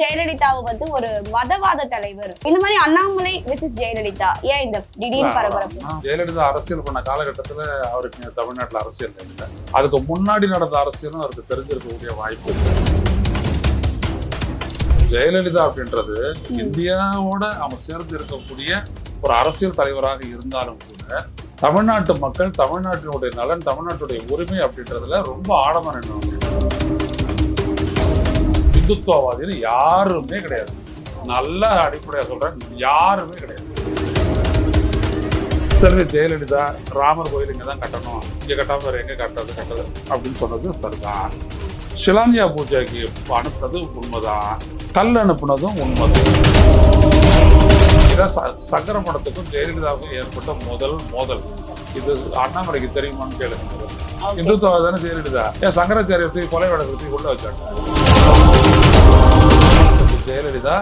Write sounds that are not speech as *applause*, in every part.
ஜெயலலிதாவை வந்து ஒரு மதவாத தலைவர். இந்த மாதிரி அண்ணாமலை விசஸ் ஜெயலலிதா. ஏன் இந்த திடீர் பரபரப்பு? ஜெயலலிதா அரசியல் பண்ண காலகட்டத்துல அவருக்கு தமிழ்நாட்டுல அரசியல் இல்லை அதுக்கு முன்னாடி நடந்த அரசியலும் அவருக்கு தெரிஞ்சிருக்கக்கூடிய வாய்ப்பு இருக்கு. ஜெயலலிதா அப்படின்றது இந்தியாவோட அவங்க சேர்ந்து இருக்கக்கூடிய ஒரு அரசியல் தலைவராக இருந்தாலும் கூட தமிழ்நாட்டு மக்கள் தமிழ்நாட்டினுடைய நலன் தமிழ்நாட்டுடைய உரிமை அப்படின்றதுல ரொம்ப ஆழமா நின்றவங்க இந்துத்துவவாதிகள் யாருமே கிடையாது. நல்ல அடிப்படையா சொல்றேன் யாருமே கிடையாது. செல்வி ஜெயலலிதா ராமர் கோயில் இங்கே தான் கட்டணும். இங்கே கட்டாம வேற எங்கே கட்டுறது கட்டுறது அப்படின்னு சொன்னது சரிதான். ஷிலான்யா பூஜைக்கு அனுப்புனது உண்மைதான். கல் அனுப்புனதும் உண்மைதான். இதான் சங்கர மடத்துக்கும் ஜெயலலிதாவுக்கும் ஏற்பட்ட முதல் மோதல். இது அண்ணாமலைக்கு தெரியுமான்னு கேளுங்க. இந்துத்துவா தானே ஜெயலலிதா? ஏன் சங்கராச்சாரிய தூக்கி கொலை வழக்கு உள்ள வச்சாங்க? ஜெயலலிதா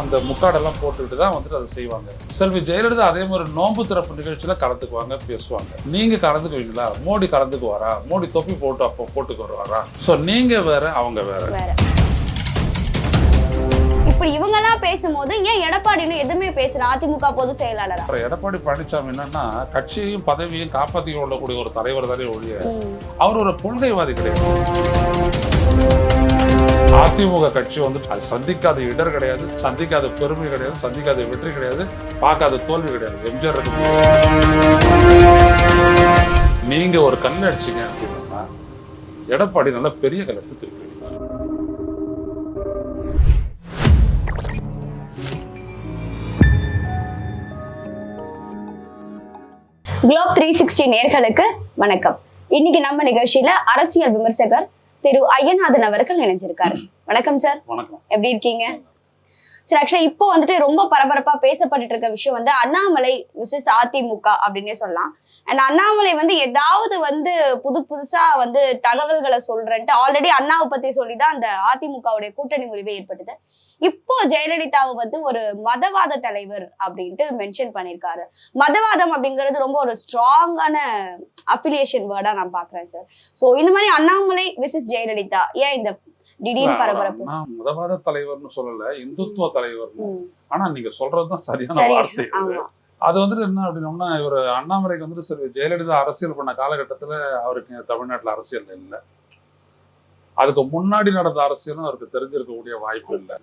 அந்த முக்காடெல்லாம் போட்டுக்கிட்டு தான் வந்துட்டு அதை செய்வாங்க. செல்வி ஜெயலலிதா அதே மாதிரி நோன்பு திறப்பு நிகழ்ச்சியில கலந்துக்குவாங்க பேசுவாங்க. நீங்க கலந்துக்குவீங்களா? மோடி கலந்துக்குவாரா? மோடி தொப்பி போட்டு அப்போ போட்டுக்கு வருவாரா? ஸோ நீங்க வேற அவங்க வேற. இப்படி இவங்க எல்லாம் பேசும்போது ஏன் எடப்பாடின்னு எதுவுமே பேசல? அதிமுக பொதுச் செயலாளரா? எடப்பாடி பழனிசாமி என்னன்னா கட்சியையும் பதவியையும் காப்பாற்றி கொள்ளக்கூடிய ஒரு தலைவர் தானே ஒழிய. அவர் ஒரு கொள்கைவாதி கிடையாது. அதிமுக கட்சி வந்து அது சந்திக்காத இடர் கிடையாது சந்திக்காத பெருமை கிடையாது சந்திக்காத வெற்றி கிடையாது பார்க்காத தோல்வி கிடையாது. எம்ஜிஆர் நீங்க ஒரு கல் அடிச்சீங்க அப்படின்னா எடப்பாடி நல்ல பெரிய கலப்பு திருப்பி குளோப் த்ரீ சிக்ஸ்டி நேர்களுக்கு வணக்கம். இன்னைக்கு நம்ம நிகழ்ச்சியில அரசியல் விமர்சகர் திரு ஐயநாதன் அவர்கள் இணைஞ்சிருக்காரு வணக்கம் சார் வணக்கம். எப்படி இருக்கீங்க? சார் ஆக்சுவலா இப்போ வந்துட்டு ரொம்ப பரபரப்பா பேசப்பட்டுட்டு இருக்க விஷயம் வந்து அண்ணாமலை விசஸ் அதிமுக அப்படின்னே சொல்லலாம். அண்ட் அண்ணாமலை வந்து ஏதாவது வந்து புது புதுசா வந்து தகவல்களை சொல்றேன்ட்டு ஆல்ரெடி அண்ணாவை பத்தி சொல்லிதான் அந்த அதிமுகவுடைய கூட்டணி முறிவு ஏற்பட்டது. இப்போ ஜெயலலிதாவை வந்து ஒரு மதவாத தலைவர் அப்படின்ட்டு மென்ஷன் பண்ணியிருக்காரு. மதவாதம் அப்படிங்கிறது ரொம்ப ஒரு ஸ்ட்ராங்கான அஃபிலியேஷன் வேர்டா நான் பாக்குறேன் சார் சோ இந்த மாதிரி அண்ணாமலை விசஸ் ஜெயலலிதா ஏன் இந்த திடீர் பரபரப்பு? முதவாத தலைவர்னு சொல்லல இந்துத்துவ தலைவர் ஆனா நீங்க சொல்றதுதான் சரியான சரி. வார்த்தை அது வந்துட்டு என்ன அப்படின்னோம்னா இவர் அண்ணாமலைக்கு வந்துட்டு சரி ஜெயலலிதா அரசியல் பண்ண காலகட்டத்துல அவருக்கு தமிழ்நாட்டுல அரசியல் இல்லை. அதுக்கு முன்னாடி நடந்த அரசியலும் அவருக்கு தெரிஞ்சிருக்கக்கூடிய வாய்ப்பு இல்லை.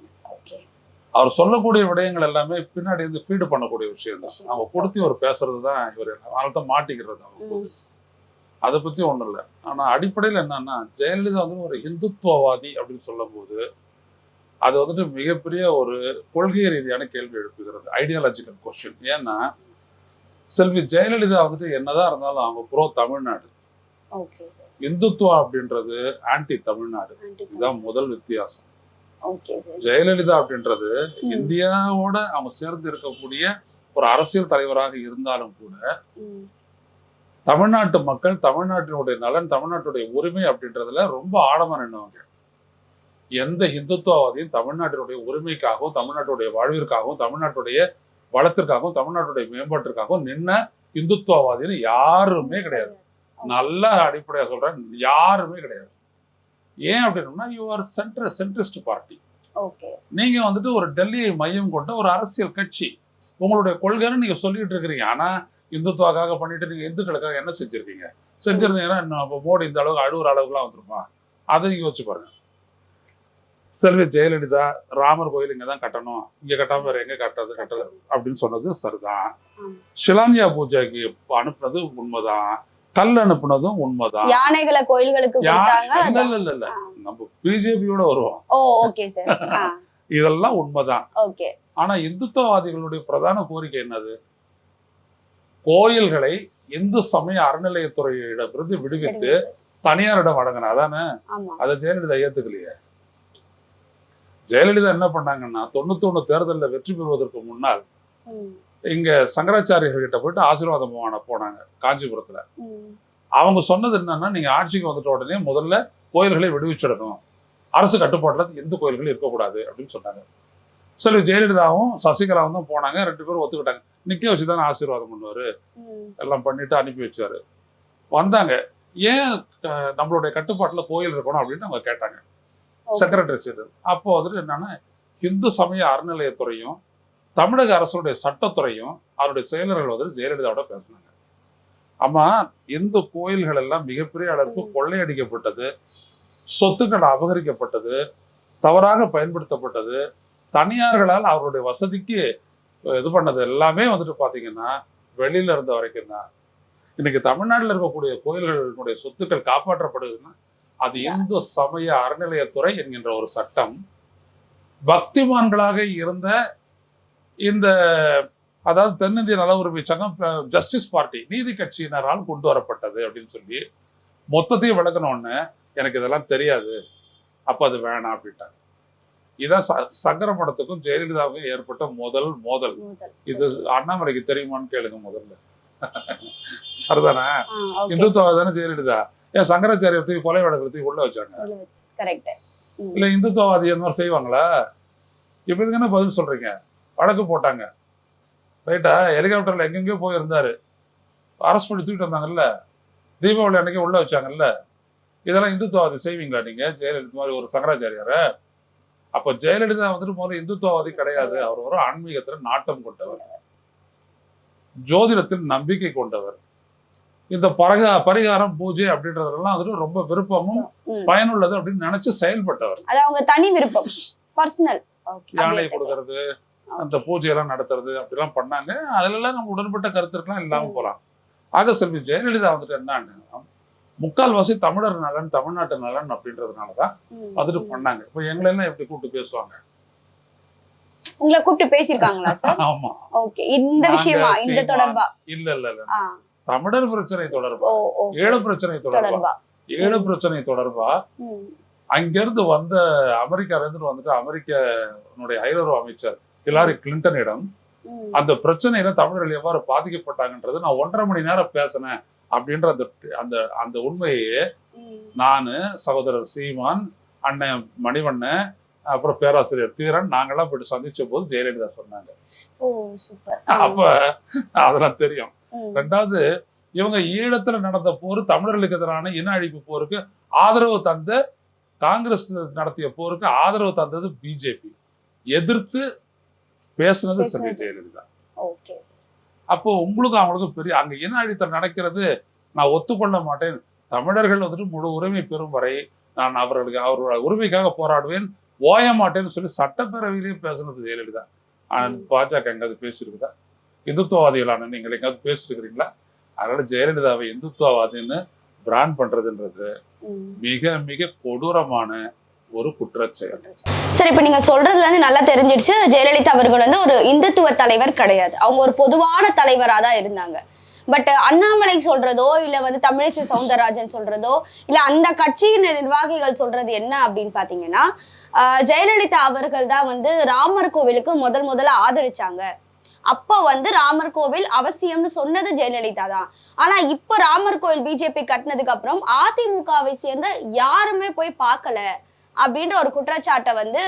அவர் சொல்லக்கூடிய விடயங்கள் எல்லாமே பின்னாடி வந்து ஃபீடு பண்ணக்கூடிய விஷயம் தான். அவங்க கொடுத்து ஒரு பேசுறது தான் இவர் அதனால தான் மாட்டிக்கிறது அவங்க. அதை பத்தி ஒண்ணும் இல்லை. ஆனா அடிப்படையில் என்னன்னா ஜெயலலிதா வந்து ஒரு இந்துத்துவவாதி அப்படின்னு சொல்லும்போது அது வந்துட்டு மிகப்பெரிய ஒரு கொள்கை ரீதியான கேள்வி எழுப்புகிறது ஐடியாலஜிக்கல் கொஸ்டின் ஏன்னா செல்வி ஜெயலலிதா வந்துட்டு என்னதான் இருந்தாலும் அவங்க ப்ரோ தமிழ்நாடு. இந்துத்துவா அப்படின்றது ஆன்டி தமிழ்நாடு. இதுதான் முதல் வித்தியாசம். ஜெயலலிதா அப்படின்றது. இந்தியாவோட அவங்க சேர்ந்து இருக்கக்கூடிய ஒரு அரசியல் தலைவராக இருந்தாலும் கூட தமிழ்நாட்டு மக்கள் தமிழ்நாட்டினுடைய நலன் தமிழ்நாட்டுடைய உரிமை அப்படின்றதுல ரொம்ப ஆழமா நின்றவங்க எந்த இந்துத்துவவாதியும் தமிழ்நாட்டினுடைய உரிமைக்காகவும் தமிழ்நாட்டுடைய வாழ்விற்காகவும் தமிழ்நாட்டுடைய வளத்திற்காகவும் தமிழ்நாட்டுடைய மேம்பாட்டிற்காகவும் நின்ன இந்துத்துவவாதின்னு யாருமே கிடையாது. நல்ல அடிப்படையா சொல்றேன் யாருமே கிடையாது. ஏன் அப்படின்னா யூ ஆர் சென்ட்ர சென்ட்ரிஸ்ட் பார்ட்டி நீங்க வந்துட்டு ஒரு டெல்லியை மையம் கொண்ட ஒரு அரசியல் கட்சி. உங்களுடைய கொள்கைன்னு நீங்க சொல்லிட்டு இருக்கிறீங்க. ஆனா இந்துத்துவாக்காக பண்ணிட்டு நீங்க இந்துக்களுக்காக என்ன செஞ்சிருக்கீங்க? செஞ்சிருந்தீங்கன்னா மோடி இந்த அளவுக்கு அழுவுற அளவுக்குலாம் வந்துருமா? அதை நீங்க யோசிச்சு பாருங்க. செல்வி ஜெயலலிதா ராமர் கோயில் இங்க தான் கட்டணும். இங்க கட்டாம வேற எங்க கட்டுறது கட்டுறது அப்படின்னு சொன்னது சரிதான். ஷிலான்யா பூஜைக்கு அனுப்புனது உண்மைதான். கல் அனுப்புனதும் உண்மைதான். யானைகளை கோயில்களுக்கு இல்ல. இல்ல இல்ல. நம்ம பிஜேபியோட வருவோம். ஓ ஓகே சார். *laughs* இதெல்லாம் உண்மைதான். ஓகே. ஆனா இந்துத்துவவாதிகளுடைய பிரதான கோரிக்கை என்னது? கோயில்களை இந்து சமய அறநிலையத்துறையிடமிருந்து விடுவித்து தனியாரிடம் வழங்கின அதானே? அதை ஜெயலலிதா ஏத்துக்கலையே. ஜெயலலிதா என்ன பண்ணாங்கன்னா தொண்ணூத்தொன்னு தேர்தலில் வெற்றி பெறுவதற்கு முன்னால் இங்க சங்கராச்சாரியர்கள் கிட்ட போயிட்டு ஆசீர்வாதம் பண்ண போனாங்க காஞ்சிபுரத்துல. அவங்க சொன்னது என்னன்னா நீங்க ஆட்சிக்கு வந்துட்ட உடனே முதல்ல கோயில்களை விடுவிச்சிடணும். அரசு கட்டுப்பாட்டுல எந்த கோயில்களும் இருக்கக்கூடாது அப்படின்னு சொன்னாங்க. சரி ஜெயலலிதாவும் சசிகலாவும் தான் போனாங்க ரெண்டு பேரும் ஒத்துக்கிட்டாங்க. நிக்க வச்சு தானே ஆசீர்வாதம் பண்ணுவாரு. எல்லாம் பண்ணிட்டு அனுப்பி வச்சாரு. வந்தாங்க. ஏன் நம்மளுடைய கட்டுப்பாட்டுல கோயில் இருக்கணும் அப்படின்னு அவங்க கேட்டாங்க. செக்ரட்டரி செய்தது அப்போ வந்துட்டு என்னன்னா இந்து சமய அறநிலையத்துறையும் தமிழக அரசுடைய சட்டத்துறையும் அவருடைய செயலர்கள் வந்து ஜெயலலிதாவோட பேசினாங்க. ஆமா இந்து கோயில்கள் எல்லாம் மிகப்பெரிய அளவுக்கு. கொள்ளையடிக்கப்பட்டது சொத்துக்கள் அபகரிக்கப்பட்டது தவறாக பயன்படுத்தப்பட்டது தனியார்களால் அவருடைய வசதிக்கு இது பண்ணது எல்லாமே வந்துட்டு பாத்தீங்கன்னா வெளியில இருந்த வரைக்கும் தான். இன்னைக்கு தமிழ்நாட்டில் இருக்கக்கூடிய கோயில்களுடைய சொத்துக்கள் காப்பாற்றப்படுதுன்னா அது இந்து சமய அறநிலையத்துறை என்கின்ற ஒரு சட்டம். பக்திமான்களாக இருந்த இந்த அதாவது தென்னிந்திய நல உரிமை சங்கம் ஜஸ்டிஸ் பார்ட்டி நீதி கட்சியினரால் கொண்டு வரப்பட்டது அப்படின்னு சொல்லி மொத்தத்தையும் விளக்கணும்னு எனக்கு இதெல்லாம் தெரியாது. அப்ப அது வேணாம் அப்படின்ட்டாங்க. இதான் ச- சங்கர மடத்துக்கும் ஜெயலலிதாவுக்கும் ஏற்பட்ட முதல் மோதல். இது அண்ணாமலைக்கு தெரியுமான்னு கேளுங்க முதல்ல. *laughs* சரிதானே. இந்துத்துவா தானே ஜெயலலிதா? ஏன் சங்கராச்சாரிய தூக்கி கொலை வழக்கத்துக்கு உள்ள வச்சாங்க. இல்ல இந்துத்துவவாதி அந்த மாதிரி செய்வாங்களா? இப்ப இதுக்கு பதில் சொல்றீங்க? வழக்கு போட்டாங்க. ரைட்டா? ஹெலிகாப்டர்ல எங்கெங்கயோ போயிருந்தாரு. அரெஸ்ட் பண்ணி தூக்கிட்டு வந்தாங்கல்ல? தீபாவளி அன்னைக்கு உள்ள வச்சாங்கல்ல? இதெல்லாம் இந்துத்துவவாதி செய்வீங்களா நீங்க? ஜெயலலிதா மாதிரி ஒரு சங்கராச்சாரியார? அப்ப ஜெயலலிதா வந்துட்டு முதல்ல இந்துத்துவவாதி கிடையாது. அவர் ஒரு ஆன்மீகத்துல நாட்டம் கொண்டவர். ஜோதிடத்தில் நம்பிக்கை கொண்டவர். இந்த பரக பரிகாரம் பூஜை அப்படின்றதெல்லாம் வந்துட்டு ரொம்ப விருப்பமும். பயனுள்ளது அப்படின்னு நினைச்சு செயல்பட்டவர். அது அவங்க தனி விருப்பம். பர்சனல் யானை கொடுக்கறது அந்த பூஜையெல்லாம் நடத்துறது அப்படிலாம் பண்ணாங்க. அதுலலாம் நம்ம உடன்பட்ட கருத்துக்கெல்லாம் இல்லாம ம். போலாம் ஆக செல்வி ஜெயலலிதா வந்துட்டு என்னன்னா முக்கால்வாசி தமிழர் நலன் தமிழ்நாட்டு நலன் அப்படின்றதுனாலதான் வந்துட்டு பண்ணாங்க. இப்போ எங்களை எல்லாம் எப்படி கூப்பிட்டு பேசுவாங்க? உங்களை கூப்பிட்டு பேசியிருக்காங்களா சார் ஆமா. ஓகே இந்த விஷயமா? இந்த தொடர்பா? இல்ல இல்ல இல்ல. தமிழர் பிரச்சனை தொடர்பா? ஈழ பிரச்சனை தொடர்பா? ஈழ பிரச்சனை தொடர்பா. அங்கிருந்து வந்த அமெரிக்கால இருந்து வந்துட்டு அமெரிக்கனுடைய ஐரோப்பிய அமைச்சர் ஹிலாரி கிளின்டனிடம். அந்த பிரச்சனையில தமிழர்கள் எவ்வாறு பாதிக்கப்பட்டாங்கன்றது நான் ஒன்றரை மணி நேரம் பேசினேன் அப்படின்ற அந்த அந்த அந்த உண்மையை. நானு சகோதரர் சீமான் அண்ணன் மணிவண்ணன் அப்புறம் பேராசிரியர் தீரன் நாங்கெல்லாம் போயிட்டு சந்திச்ச போது ஜெயலலிதா சொன்னாங்க. அப்ப அதெல்லாம் தெரியும். ரெண்டாவது இவங்க ஈழத்துல நடந்த போர் தமிழர்களுக்கு எதிரான இன அழிப்பு போருக்கு ஆதரவு தந்த காங்கிரஸ் நடத்திய போருக்கு ஆதரவு தந்தது பிஜேபி எதிர்த்து பேசுனது செல்வி. ஜெயலலிதா. அப்போ உங்களுக்கும் அவங்களுக்கும் பெரிய அங்க இன அழித்தல் நடக்கிறது நான் ஒத்துக்கொள்ள மாட்டேன். தமிழர்கள் வந்துட்டு முழு உரிமை பெறும் வரை நான் அவர்களுக்கு அவர்களோட உரிமைக்காக போராடுவேன் ஓய மாட்டேன்னு சொல்லி சட்டப்பேரவையிலேயே பேசுனது ஜெயலலிதா. பாஜக எங்காவது பேசியிருக்குதா? இந்துத்துவவாதிகளான நீங்கள் எங்காவது பேசிருக்கிறீங்களா அதனால ஜெயலலிதாவை இந்துத்துவவாதின்னு பிராண்ட் பண்றதுன்றது மிக மிக கொடூரமான ஒரு குற்றச்செயல். சரி இப்ப நீங்க சொல்றதுல இருந்து நல்லா தெரிஞ்சிடுச்சு. ஜெயலலிதா அவர்கள் வந்து ஒரு இந்துத்துவ தலைவர் கிடையாது. அவங்க ஒரு பொதுவான தலைவரா தான் இருந்தாங்க. பட் அண்ணாமலை சொல்றதோ இல்ல வந்து தமிழிசை சவுந்தரராஜன் சொல்றதோ இல்ல அந்த கட்சியின் நிர்வாகிகள் சொல்றது என்ன அப்படின்னு பாத்தீங்கன்னா ஜெயலலிதா அவர்கள் தான் வந்து ராமர் கோவிலுக்கு முதல் முதல்ல ஆதரிச்சாங்க. அப்போ வந்து ராமர் கோவில் அவசியம்னு சொன்னது ஜெயலலிதா தான். ஆனா இப்போ ராமர் கோவில் பிஜேபி கட்டினதுக்கு அப்புறம் அதிமுகவை சேர்ந்த யாருமே போய் பார்க்கல. அப்படின்ற ஒரு குற்றச்சாட்டை வந்து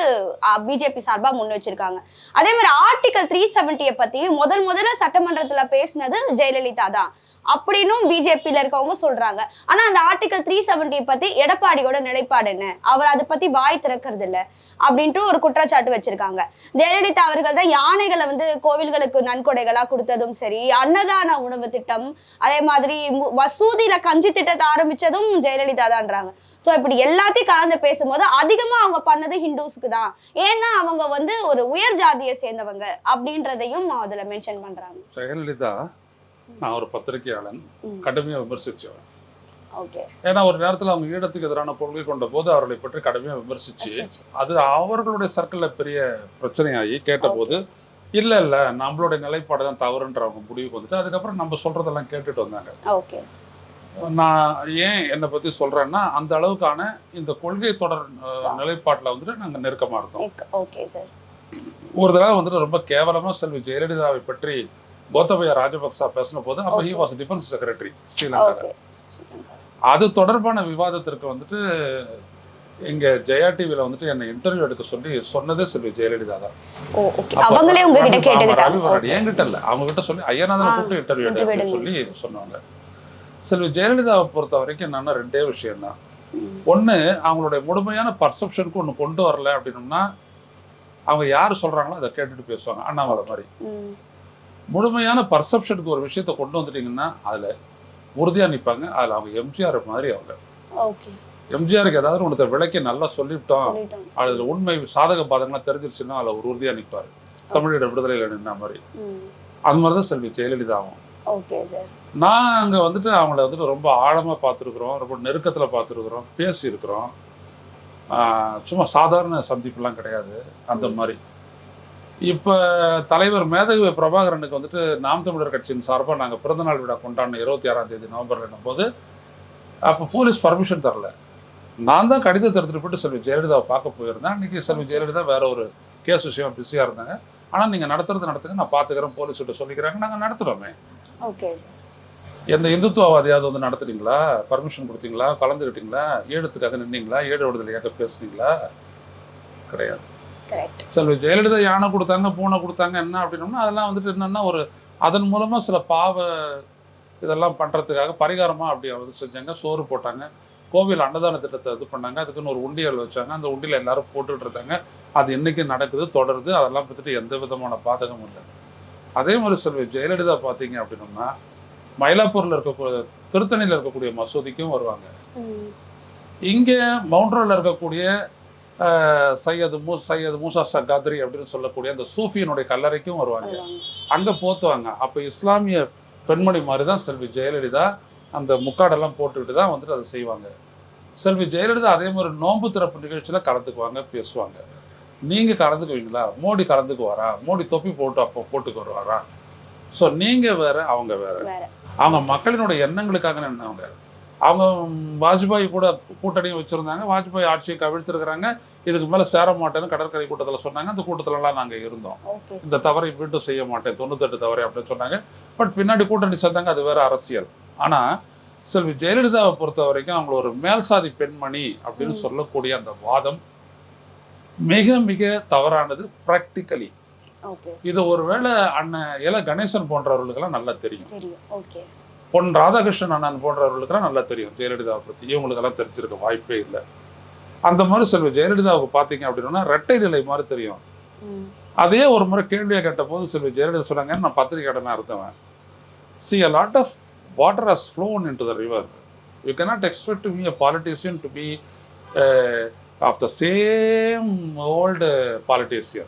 பிஜேபி சார்பாக முன் வச்சிருக்காங்க. அதே மாதிரி ஆர்டிகல் த்ரீ செவன்ட்டியை பற்றியும் முதல் முதல்ல சட்டமன்றத்துல பேசினது ஜெயலலிதா தான். அப்படின்னும் பிஜேபியில் இருக்கவங்க சொல்றாங்க. ஆனா அந்த ஆர்டிகல் த்ரீ செவன்ட்டியை பத்தி எடப்பாடியோட நிலைப்பாடு என்ன? அவர் அதை பத்தி வாய் திறக்கிறது இல்ல. அப்படின்ட்டு ஒரு குற்றச்சாட்டு வச்சிருக்காங்க. ஜெயலலிதா அவர்கள் தான் யானைகளை வந்து கோவில்களுக்கு நன்கொடைகளா கொடுத்ததும் சரி அன்னதான உணவு திட்டம் அதே மாதிரி மசூதியில கஞ்சி திட்டத்தை ஆரம்பிச்சதும் ஜெயலலிதா தான்றாங்க. சோ இப்படி எல்லாத்தையும் கலந்து பேசும்போது அதிகமா அவங்க பண்ணது ஹிந்துஸ்க்கு தான் ஏன்னா அவங்க வந்து ஒரு உயர் ஜாதியை சேர்ந்தவங்க அப்படின்றதையும் அதுல மென்ஷன் பண்றாங்க. ஜெயலலிதா நான் ஒரு பத்திரிகையாளன். ம். கடுமையா விமர்சிச்சவன். ஓகே. ஏன்னா ஒரு நேரத்துல அவங்க ஈழத்துக்கு எதிரான கொள்கை கொண்ட போது அவர்களை பற்றி கடுமையா விமர்சிச்சு அது அவர்களுடைய சர்க்கிள்ல பெரிய பிரச்சனையாகி கேட்டபோது இல்ல இல்ல நம்மளுடைய நிலைப்பாடு தான் தவறுன்ற அவங்க முடிவுக்கு வந்துட்டு அதுக்கப்புறம் நம்ம சொல்றதெல்லாம் கேட்டுட்டு வந்தாங்க. ஓகே. நான் ஏன் என்னை பத்தி சொல்றேன்னா அந்த அளவுக்கான இந்த கொள்கை தொடர் நிலைப்பாட்டுல வந்துட்டு நாங்க நெருக்கமா இருந்தோம். ஓகே சார் ஒரு தடவை வந்துட்டு ரொம்ப கேவலமா செல்வி ஜெயலலிதாவை பற்றி கோத்தபய ராஜபக்சா பேசின போது அப்ப he. Was defence secretary Sri Lanka அது தொடர்பான விவாதத்திற்கு வந்துட்டு எங்க ஜெயா டிவில வந்துட்டு என்னை இன்டர்வியூ எடுக்க சொல்லி சொன்னதே செல்வி ஜெயலலிதா தான். அவங்களே உங்ககிட்ட கேட்டுக்கிட்டாங்க. என்கிட்ட இல்ல. அவங்க கிட்ட சொல்லி ஐயனாதனை கூப்பிட்டு இன்டர்வியூ எடு interview அப்படின்னு சொல்லி சொன்னாங்க. செல்வி ஜெயலலிதாவை பொறுத்த வரைக்கும் என்னன்னா ரெண்டே விஷயம் தான். ஒண்ணு அவங்களுடைய முழுமையான பர்செப்ஷனுக்கு ஒண்ணு கொண்டு வரல அப்படின்னம்னா அவங்க யார் சொல்றாங்களோ அதை கேட்டுட்டு பேசுவாங்க அண்ணாமலை மாதிரி. முழுமையான பர்செப்ஷனுக்கு ஒரு விஷயத்தை கொண்டு வந்துட்டீங்கன்னா அதுல உறுதியா நிப்பாங்க. அதுல அவங்க எம்ஜிஆர் மாதிரி அவங்க. ஓகே. எம்ஜிஆருக்கு ஏதாவது ஒருத்தர் விளக்கி நல்லா சொல்லிவிட்டோம். அதுல உண்மை சாதக பாதகம்லாம் தெரிஞ்சிருச்சுன்னா அதுல ஒரு உறுதியா நிப்பாரு. தமிழீழ விடுதலையில நின்ன மாதிரி. அது மாதிரி தான் செல்வி ஜெயலலிதாவும். Okay sir. நான் அங்க வந்துட்டு அவங்கள வந்துட்டு ரொம்ப ஆழமா பார்த்துருக்குறோம் ரொம்ப நெருக்கத்துல பார்த்துருக்குறோம் பேசியிருக்கிறோம். சும்மா சாதாரண சந்திப்புலாம் கிடையாது அந்த மாதிரி. இப்போ தலைவர் மேதகு பிரபாகரனுக்கு வந்துட்டு நாம் தமிழர் கட்சியின் சார்பாக நாங்கள் பிறந்தநாள் விழா கொண்டாடின இருபத்தி ஆறாம் தேதி நவம்பரில் போது அப்போ போலீஸ் பர்மிஷன் தரல. நான் தான் கடிதத்தை எடுத்துகிட்டு போயிட்டு செல்வி ஜெயலலிதாவை பார்க்க போயிருந்தேன். அன்றைக்கி செல்வி ஜெயலலிதா வேற ஒரு கேஸ் விஷயம் பிஸியாக இருந்தாங்க. ஆனால் நீங்கள் நடத்துறது நடத்துங்க நான் பார்த்துக்கிறேன் போலீஸ்கிட்ட சொல்லிக்கிறாங்க நாங்கள் நடத்துகிறோமே ஓகே சார். எந்த இந்துத்துவவாதியாவது வந்து நடத்துறீங்களா? பர்மிஷன் கொடுத்தீங்களா? கலந்துக்கிட்டீங்களா ஈழத்துக்காக நின்னீங்களா? ஈழ விடுதலைக்காக பேசுனீங்களா? கிடையாது. செல்வி ஜெயலலிதா யானை கொடுத்தாங்க பூனை கொடுத்தாங்க என்ன அப்படின்னோம்னா அதெல்லாம் வந்துட்டு என்னன்னா ஒரு அதன் மூலமா சில பாவ இதெல்லாம் பண்றதுக்காக பரிகாரமா அப்படி வந்து செஞ்சாங்க சோறு போட்டாங்க. கோவில் அன்னதான திட்டத்தை இது பண்ணாங்க அதுக்குன்னு ஒரு உண்டியல் வச்சாங்க. அந்த உண்டியல் எல்லாரும் போட்டுட்டு இருந்தாங்க. அது இன்னைக்கு நடக்குது தொடருது அதெல்லாம் பத்திட்டு எந்த விதமான பாதகமும் இல்லை. அதே மாதிரி செல்வி ஜெயலலிதா பார்த்தீங்க அப்படின்னோம்னா மயிலாப்பூர்ல இருக்கக்கூடிய திருத்தணியில் இருக்கக்கூடிய மசூதிக்கும் வருவாங்க. இங்கே மவுண்ட்ரோவில் இருக்கக்கூடிய சையது மூ சையது மூசா ஷா காத்ரி அப்படின்னு சொல்லக்கூடிய அந்த சூஃபியனுடைய கல்லறைக்கும் வருவாங்க. அங்கே போத்துவாங்க. அப்போ இஸ்லாமிய பெண்மணி மாதிரி தான் செல்வி ஜெயலலிதா அந்த முக்காடெல்லாம் போட்டுக்கிட்டு தான் வந்துட்டு அதை செய்வாங்க. செல்வி ஜெயலலிதா அதே மாதிரி நோன்பு திறப்பு நிகழ்ச்சியில் கலந்துக்குவாங்க பேசுவாங்க. நீங்கள் கலந்துக்குவீங்களா? மோடி கலந்துக்குவாரா? மோடி தொப்பி போட்டு அப்போ போட்டுக்கு வருவாரா? ஸோ நீங்கள் வேற அவங்க வேற. அவங்க மக்களினுடைய எண்ணங்களுக்காக நின்றவங்க அவங்க வாஜ்பாய் கூட கூட்டணியும் வச்சுருந்தாங்க. வாஜ்பாய் ஆட்சியை கவிழ்த்திருக்கிறாங்க. இதுக்கு மேலே சேர மாட்டேன்னு கடற்கரை கூட்டத்தில் சொன்னாங்க. அந்த கூட்டத்திலலாம் நாங்கள் இருந்தோம். இந்த தவறை மீண்டும் செய்ய மாட்டேன். தொண்ணூத்தெட்டு தவறை அப்படின்னு சொன்னாங்க. பட் பின்னாடி கூட்டணி சேர்ந்தாங்க. அது வேற அரசியல். ஆனால் செல்வி ஜெயலலிதாவை பொறுத்த வரைக்கும் அவங்கள ஒரு மேல்சாதி பெண்மணி அப்படின்னு. சொல்லக்கூடிய அந்த வாதம் மிக மிக தவறானது ப்ராக்டிக்கலி இது ஒருவேளை அண்ணன் இல கணேசன் போன்றவர்களுக்கெல்லாம் நல்லா தெரியும். பொன் ராதாகிருஷ்ணன் அண்ணன் போன்றவர்களுக்கெல்லாம் நல்லா தெரியும். ஜெயலலிதாவை பற்றி இவங்களுக்கெல்லாம் தெரிஞ்சிருக்க வாய்ப்பே இல்லை. அந்த மாதிரி செல்வி ஜெயலலிதாவுக்கு பார்த்தீங்க அப்படின்னா ரெட்டை நிலை மாதிரி தெரியும். அதே ஒரு முறை கேள்வியை கேட்ட போது செல்வி ஜெயலலிதா சொன்னாங்க நான் பத்திரிகையாளனாக இருந்தவன் சி lot of water has flown into the river. You cannot expect to be a politician to be uh, of the same old uh, politician.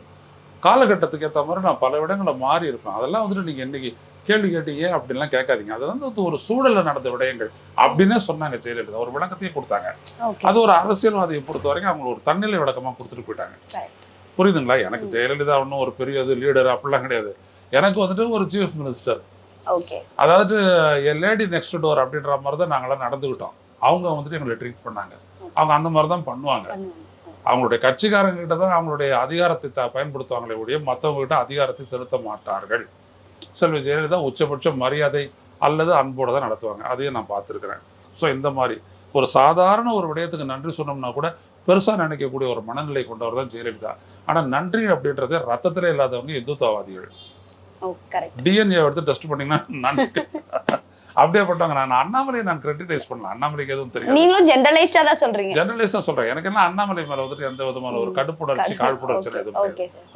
காலகட்டத்துக்கு ஏற்ற மாதிரி நான் பல இடங்களில் மாறி இருப்பேன். அதெல்லாம் வந்துட்டு நீங்கள் இன்னைக்கு கேள்வி கேட்டீங்க அப்படின்லாம் கேட்காதீங்க. அது வந்து ஒரு சூழலில் நடந்த விடயங்கள் அப்படின்னே சொன்னாங்க ஜெயலலிதா. ஒரு விளக்கத்தையும் கொடுத்தாங்க. அது ஒரு அரசியல்வாதியை பொறுத்த வரைக்கும் அவங்க ஒரு தன்னிலை விளக்கமாக கொடுத்துட்டு போயிட்டாங்க. புரியுதுங்களா? எனக்கு ஜெயலலிதா ஒன்றும் ஒரு பெரிய இது லீடர் அப்படிலாம் கிடையாது. எனக்கு வந்துட்டு ஒரு சீஃப் மினிஸ்டர் அதாவது எ லேடி நெக்ஸ்ட் டோர் அப்படின்ற மாதிரி தான் நாங்களாம் நடந்துக்கிட்டோம். அவங்க வந்துட்டு எங்களை ட்ரீட் பண்ணாங்க. அவங்க அந்த மாதிரி தான் பண்ணுவாங்க. அவங்களுடைய கட்சிக்காரங்க கிட்ட தான் அவங்களுடைய அதிகாரத்தை த பயன்படுத்துவாங்களே ஒழிய மற்றவங்க கிட்ட அதிகாரத்தை செலுத்த மாட்டார்கள். செல்வி ஜெயலலிதா உச்சபட்ச மரியாதை அல்லது அன்போடு தான் நடத்துவாங்க. அதையும் நான் பார்த்துருக்குறேன். ஸோ இந்த மாதிரி ஒரு சாதாரண ஒரு விடயத்துக்கு நன்றி சொன்னோம்னா கூட பெருசாக நினைக்கக்கூடிய ஒரு மனநிலை கொண்டவர் தான் ஜெயலலிதா. ஆனால் நன்றி அப்படின்றது ரத்தத்திலே இல்லாதவங்க இந்துத்துவவாதிகள். டிஎன்ஏ எடுத்து டெஸ்ட் பண்ணீங்கன்னா நன்றி. அப்படியே பட்டவங்க நான் அண்ணாமலையை நான் கிரிட்டிசைஸ் பண்ணல. அண்ணாமலைக்கு எதுவும் தெரியாது. நீங்களும் ஜென்ரலைஸ்டா தான் சொல்றீங்க. ஜெர்னலிஸ்ட் தான் சொல்றேன். எனக்கு என்ன அண்ணாமலை மேல வந்துட்டு எந்த விதமான ஒரு கடுப்புணர்ச்சி காழ்ப்புணர்ச்சி எதுவும்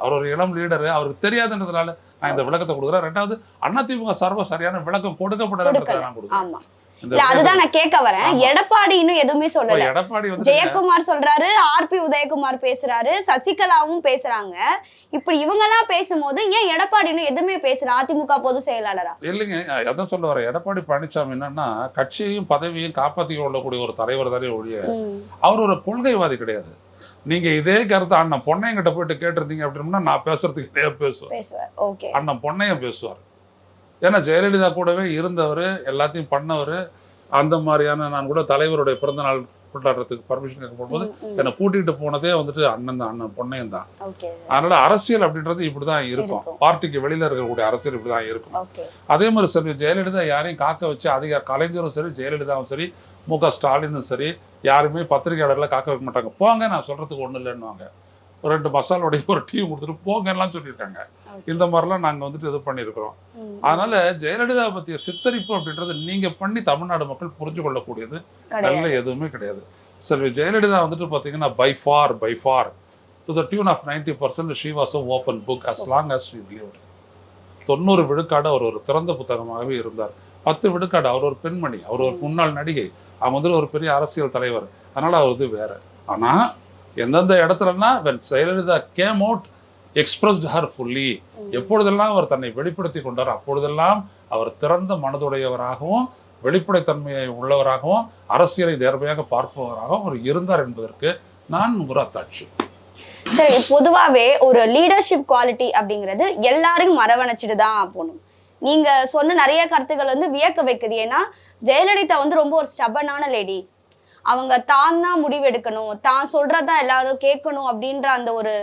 அவர் ஒரு இளம் லீடர் அவருக்கு தெரியாதுன்றதுனால நான் இந்த விளக்கத்தை கொடுக்குறேன். ரெண்டாவது அதிமுக சார்பா சரியான விளக்கம் கொடுக்கப்படலன்றதை கொடுக்கல. நான் கொடுக்குறேன். இல்ல அதுதான் நான் கேட்க வரேன். எடப்பாடி இன்னும் எதுவுமே சொல்லல. ஜெயக்குமார் சொல்றாரு ஆர்பி உதயகுமார் பேசுறாரு சசிகலாவும் பேசுறாங்க. இப்படி இவங்க எல்லாம் பேசும்போது ஏன் எடப்பாடி இன்னும் எதுவுமே பேசல? அதிமுக பொதுச் செயலாளரா? இல்லைங்க அதான் சொல்ல வரேன். எடப்பாடி பழனிசாமி என்னன்னா கட்சியையும் பதவியையும் காப்பாற்றி கொள்ளக்கூடிய ஒரு தலைவர் தானே ஒழிய அவர் ஒரு கொள்கைவாதி கிடையாது. நீங்க இதே கருத்தை அண்ணன் பொன்னையங்கிட்ட போயிட்டு கேட்டிருந்தீங்க அப்படின்னா நான் பேசுறதுக்கு பேசுவேன். அண்ணன் பொன்னையன் பேசுவார். ஏன்னா ஜெயலலிதா கூடவே இருந்தவர் எல்லாத்தையும் பண்ணவர் அந்த மாதிரியான நான் கூட தலைவருடைய பிறந்தநாள் கொண்டாடுறதுக்கு பர்மிஷன் கேட்க போகும்போது என்னை கூட்டிகிட்டு போனதே வந்துட்டு அண்ணன் தான் அண்ணன் பொன்னையன் தான். அதனால அரசியல் அப்படின்றது இப்படிதான் இருக்கும். இருக்கும். பார்ட்டிக்கு வெளியில இருக்கக்கூடிய அரசியல் இப்படிதான் இருக்கும். ஓகே. அதே மாதிரி சரி ஜெயலலிதா யாரையும் காக்க வச்சு அதிகார கலைஞரும் சரி ஜெயலலிதாவும் சரி மு க ஸ்டாலினும் சரி யாருமே பத்திரிகையாளர்களை காக்க வைக்க மாட்டாங்க. போங்க நான் சொல்றதுக்கு ஒன்றும் இல்லைன்னுவாங்க. ஒரு ரெண்டு மசாலோடைய ஒரு டீ கொடுத்துட்டு போங்கலாம் சொல்லியிருக்காங்க. இந்த மாதிரிலாம் நாங்கள் வந்துட்டு இது பண்ணியிருக்கிறோம். அதனால ஜெயலலிதா பற்றிய சித்தரிப்பு அப்படின்றது நீங்க பண்ணி தமிழ்நாடு மக்கள் புரிஞ்சு கொள்ளக்கூடியது கிடையாது. நல்ல எதுவுமே கிடையாது. செல்வி ஜெயலலிதா வந்துட்டு பார்த்தீங்கன்னா by far by far to the tune of ninety percent she was a open book as long as she lived தொண்ணூறு விழுக்காடு அவர் ஒரு திறந்த புத்தகமாகவே இருந்தார். பத்து விழுக்காடு அவர் ஒரு பெண்மணி அவர் ஒரு முன்னாள் நடிகை அவங்க வந்து ஒரு பெரிய அரசியல் தலைவர். அதனால அவர் இது வேற. ஆனா எந்தெந்த இடத்துலன்னா when Jayalalithaa came out expressed her fully எப்பொழுதெல்லாம் அவர் தன்னை வெளிப்படுத்தி கொண்டார் அப்பொழுதெல்லாம் அவர் திறந்த மனதுடையவராகவும் வெளிப்படைத்தன்மையை உள்ளவராகவும் அரசியலை நேர்மையாக பார்ப்பவராகவும் அவர் இருந்தார் என்பதற்கு நான் ஒரு அத்தாட்சி சரி பொதுவாவே ஒரு லீடர்ஷிப் குவாலிட்டி அப்படிங்கிறது எல்லாரையும் அரவணைச்சிட்டு தான் போகணும். நீங்க சொன்ன நிறைய கருத்துக்கள் வந்து வியக்க வைக்குது. ஏன்னா ஜெயலலிதா வந்து ரொம்ப ஒரு ஸ்டபனான லேடி அவங்க தான் தான் முடிவெடுக்கணும் தான் சொல்றதா எல்லாரும் கேட்கணும் அப்படின்ற அந்த ஒரு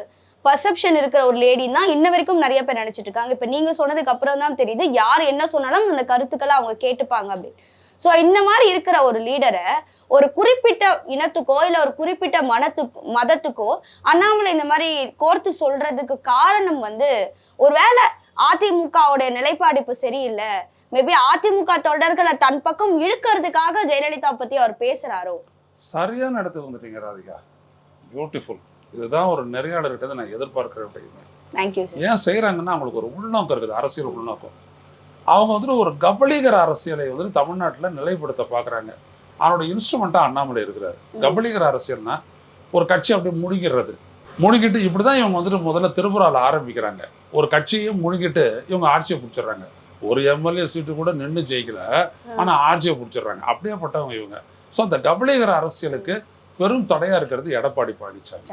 பர்செப்ஷன் இருக்கிற ஒரு லேடி தான் இன்ன வரைக்கும் நிறைய பேர் நினைச்சிட்டு இருக்காங்க. இப்ப நீங்க சொன்னதுக்கு அப்புறம் தான் தெரியுது யார் என்ன சொன்னாலும் அந்த கருத்துக்களை அவங்க கேட்டுப்பாங்க அப்படின்னு. ஸோ இந்த மாதிரி இருக்கிற ஒரு லீடரை ஒரு குறிப்பிட்ட இனத்துக்கோ இல்லை ஒரு குறிப்பிட்ட மனத்துக்கு மதத்துக்கோ அண்ணாமலை இந்த மாதிரி கோர்த்து சொல்றதுக்கு காரணம் வந்து ஒருவேளை அதிமுகவுடைய நிலைப்பாடு இப்போ சரியில்லை மேபி அதிமுக தொண்டர்களை தன் பக்கம் இழுக்கிறதுக்காக ஜெயலலிதா பத்தி அவர் பேசுறாரோ? சரியான இடத்துக்கு வந்துட்டீங்க ராதிகா. பியூட்டிஃபுல் இதுதான் ஒரு நெறியாளர்கிட்ட நான். தேங்க்யூ சார் ஏன் செய்கிறாங்கன்னா அவங்களுக்கு ஒரு உள்நோக்கம் இருக்குது அரசியல் உள்நோக்கம். அவங்க வந்துட்டு ஒரு கபலீகர அரசியலை வந்துட்டு தமிழ்நாட்டில் நிலைப்படுத்த பார்க்குறாங்க அவனோட இன்ஸ்ட்ருமெண்ட்டாக அண்ணாமலை இருக்கிறார். கபலீகர அரசியல்னா ஒரு கட்சி அப்படியே முழுகிடுறது முழுகிட்டு இப்படி தான் இவங்க வந்துட்டு முதல்ல திருப்புரால ஆரம்பிக்கிறாங்க. ஒரு கட்சியை முழுகிட்டு இவங்க ஆட்சியை பிடிச்சிடுறாங்க. ஒரு எம்எல்ஏ சீட்டு கூட நின்று ஜெயிக்கல ஆனால் ஆட்சியை பிடிச்சிடுறாங்க. அப்படியேப்பட்டவங்க இவங்க. ஸோ அந்த கபலீகர அரசியலுக்கு பெரும் தடையா இருக்கிறது எடப்பாடி பழனிசாமி.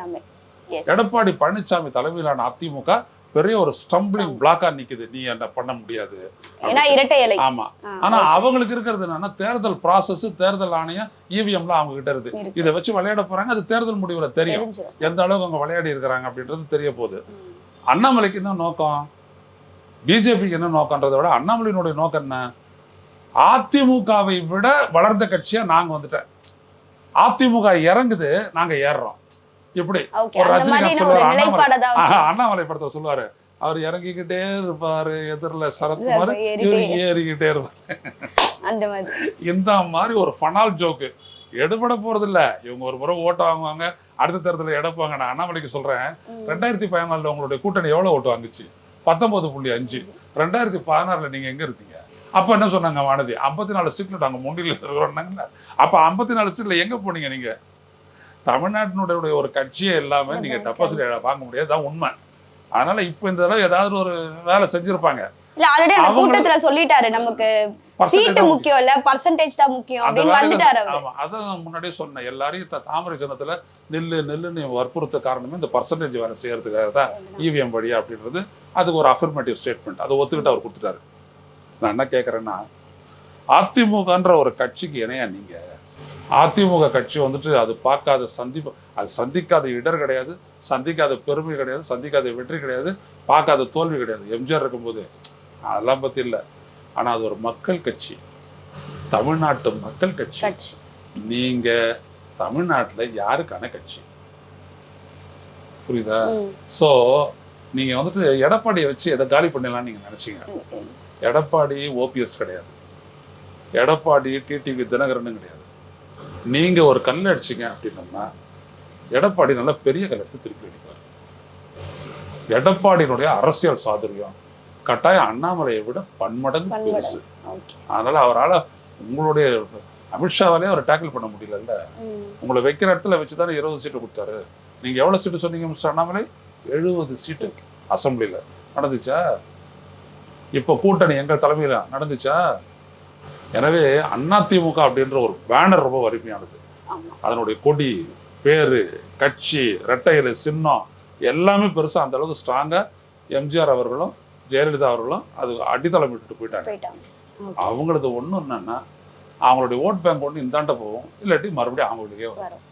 எடப்பாடி பழனிசாமி தலைமையிலான அதிமுக பெரிய ஒரு ஸ்டம்பிளிங் பிளாக்கா நிக்குது. நீ என்ன பண்ண முடியாது. ஆமா. ஆனா. அவங்களுக்கு இருக்கிறது என்னன்னா தேர்தல் ப்ராசஸ் தேர்தல் ஆணையம் இவிஎம்லாம் அவங்க கிட்ட இருக்கு. இதை வச்சு விளையாட போறாங்க. அது தேர்தல் முடிவுல தெரியும். எந்த அளவுக்கு அவங்க விளையாடி இருக்கிறாங்க அப்படின்றது தெரிய போகுது. அண்ணாமலைக்கு என்ன நோக்கம்? பிஜேபிக்கு என்ன நோக்கன்றதை விட அண்ணாமலையினுடைய நோக்கம் என்ன? அதிமுகவை விட வளர்ந்த கட்சியா நாங்க வந்துட்டேன் அதிமுக இறங்குது நாங்க ஏறுறோம். இப்படி ஒரு ரஜினிகாந்த் சொல்லுவாரு, அண்ணாமலை படத்தை சொல்லுவாரு. அவர் இறங்கிக்கிட்டே இருப்பாரு எதிரில் சரத்குமார் ஏறிக்கிட்டே இருப்பார். இந்த மாதிரி ஒரு ஃபனால் ஜோக்கு எடுபட போறது இல்ல இவங்க ஒரு முறை ஓட்டு வாங்குவாங்க அடுத்த தேர்தலில் எடுப்பாங்க. நான் அண்ணாமலைக்கு சொல்றேன். ரெண்டாயிரத்தி பதினாலுல உங்களுடைய கூட்டணி எவ்வளவு ஓட்டு வாங்குச்சு? பத்தொன்பது புள்ளி அஞ்சு. ரெண்டாயிரத்தி பதினாறுல நீங்க எங்க இருந்தீங்க? அப்ப என்ன சொன்னாங்க வானதி? ஐம்பத்தி நாலு சீட்ல நாங்க முன்னிலையில் இருக்கிறோம்னாங்கல்ல அப்ப ஐம்பத்தி நாலு சீட்ல எங்க போனீங்க நீங்க? தமிழ்நாட்டினுடைய ஒரு கட்சியே இல்லாம நீங்க டெபாசிட் வாங்க முடியாது. தான் உண்மை. அதனால இப்போ இந்த தடவை ஏதாவது ஒரு வேலை செஞ்சிருப்பாங்க. இல்ல ஆல்ரெடி அந்த அவங்கள- கூட்டத்துல சொல்லிட்டாரு நமக்கு சீட்டு முக்கியம் இல்ல பர்சன்டேஜ் தான் முக்கியம் அப்படின்னு வந்துட்டாரு ஆமா அதான் முன்னாடியே சொன்னேன். எல்லாரையும் தாமரை சின்னத்துல நெல்லு நெல்லுன்னு வற்புறுத்த காரணமே இந்த பர்சன்டேஜ் வேலை செய்யறதுக்காக தான் இவிஎம் வழியா அப்படின்றது. அதுக்கு ஒரு அஃபர்மேட்டிவ் ஸ்டேட்மெண்ட் அதை ஒத்துக்கிட்டு அவர் கொடுத்துட்டாரு. நான் என்ன கேட்குறேன்னா அதிமுகன்ற ஒரு கட்சிக்கு இணையா நீங்க? அதிமுக கட்சி வந்துட்டு அது பார்க்காத சந்திப்பு அது சந்திக்காத இடர் கிடையாது சந்திக்காத பெருமை கிடையாது சந்திக்காத வெற்றி கிடையாது பார்க்காத தோல்வி கிடையாது. எம்ஜிஆர் இருக்கும்போது அதெல்லாம் பத்தி இல்லை. ஆனா அது ஒரு மக்கள் கட்சி. தமிழ்நாட்டு மக்கள் கட்சி. கட்சி. நீங்க தமிழ்நாட்டுல யாருக்கான கட்சி? புரியுதா? ம், சோ நீங்க வந்துட்டு எடப்பாடியை வச்சு எதை காலி பண்ணிடலாம்னு நீங்க நினைச்சீங்க. எடப்பாடி ஓபிஎஸ் கிடையாது. எடப்பாடி டிடிவி தினகரனும் கிடையாது. நீங்க ஒரு கல் அடிச்சீங்க அப்படின்னம்னா எடப்பாடி நல்ல பெரிய கல் எடுத்து திருப்பி அடிப்பார். எடப்பாடியினுடைய அரசியல் சாதுரியம் கட்டாயம் அண்ணாமலையை விட பன்மடங்கு. பெருசு. அதனால அவரால உங்களுடைய அமித்ஷாவாலே அவரை டேக்கிள் பண்ண முடியலல்ல. உங்களை வைக்கிற இடத்துல வச்சு தானே இருபது சீட்டு கொடுத்தாரு. நீங்க எவ்வளவு சீட்டு சொன்னீங்க மிஸ்டர் அண்ணாமலை? எழுபது சீட்டு. அசம்பிளில. நடந்துச்சா? இப்போ கூட்டணி எங்கள் தலைமையில நடந்துச்சா? எனவே அதிமுக அப்படின்ற ஒரு பேனர் ரொம்ப வலிமையானது. ஆமா. அதனுடைய கொடி பேரு கட்சி ரெட்டையில சின்னம் எல்லாமே பெருசா அந்த அளவுக்கு ஸ்ட்ராங்கா எம்ஜிஆர் அவர்களும் ஜெயலலிதா அவர்களும் அது அடித்தளம் விட்டுட்டு போயிட்டாங்க. அவங்களது ஒண்ணு என்னன்னா அவங்களுடைய ஓட் பேங்க் ஒன்று இந்தாண்ட போகும் இல்லாட்டி மறுபடியும் அவங்களுக்கே வரும்.